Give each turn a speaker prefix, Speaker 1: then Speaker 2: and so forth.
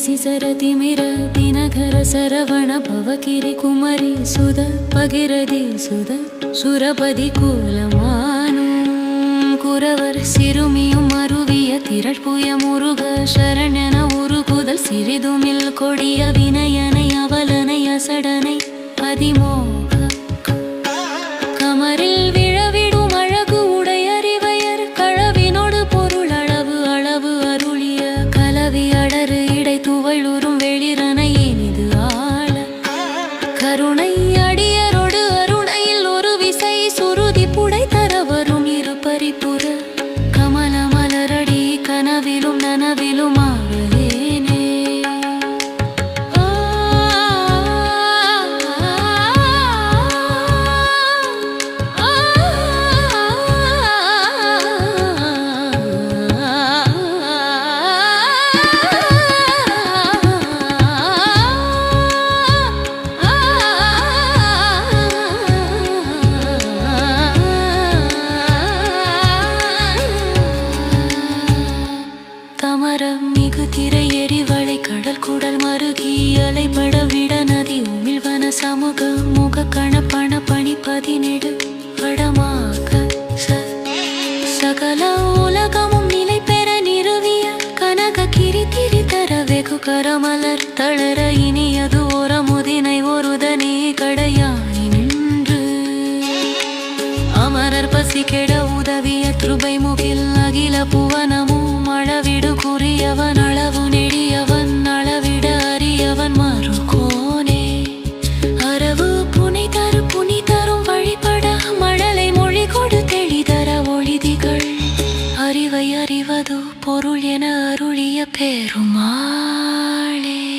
Speaker 1: மகர நிசிசர திமிர தினகர சரவண பவகிரி குமரி சுத பகிரதி சுத சுரபதி கூலமானும் குரவர் சிறுமியும் அருவிய திரட்புய முருக சரணன உருகுதல் சிறிதுமில் கொடிய வினயனை அவலனை அசடனை அதிமோக கருணை அடியரோடு அருணையில் ஒரு விசை சுருதி புடை தர வரும் இரு பரிபுற கமல மலரடி கனவிலும் நனவிலும் ஆகலேனே மரம் மிகு திரை எரிவளை கடல் குடல் மருகி அலைபட விட நதி உமிழ்வன சமூக முக கணப்பண பணி பதினெடு படமாக சகல உலகமும் நிலை பெற நிறுவிய கனக கிரி திரி தர வெகு கரமலர் தளர இனியது ஓரமுதினை ஒருதனே கடையானி நின்று. அமரர் பசி கெட உதவிய திருபை முகில் அகில புவன பெரியவன் அளவு நெடியவன் அளவிட அறியவன் மறுகோனே அரவு புனி தரு புனி தரும் வழிபட மழலை மொழி கொடு தெளிதர ஒழிதிகள் அறிவை அறிவது பொருள் என அருளிய பெருமாளே.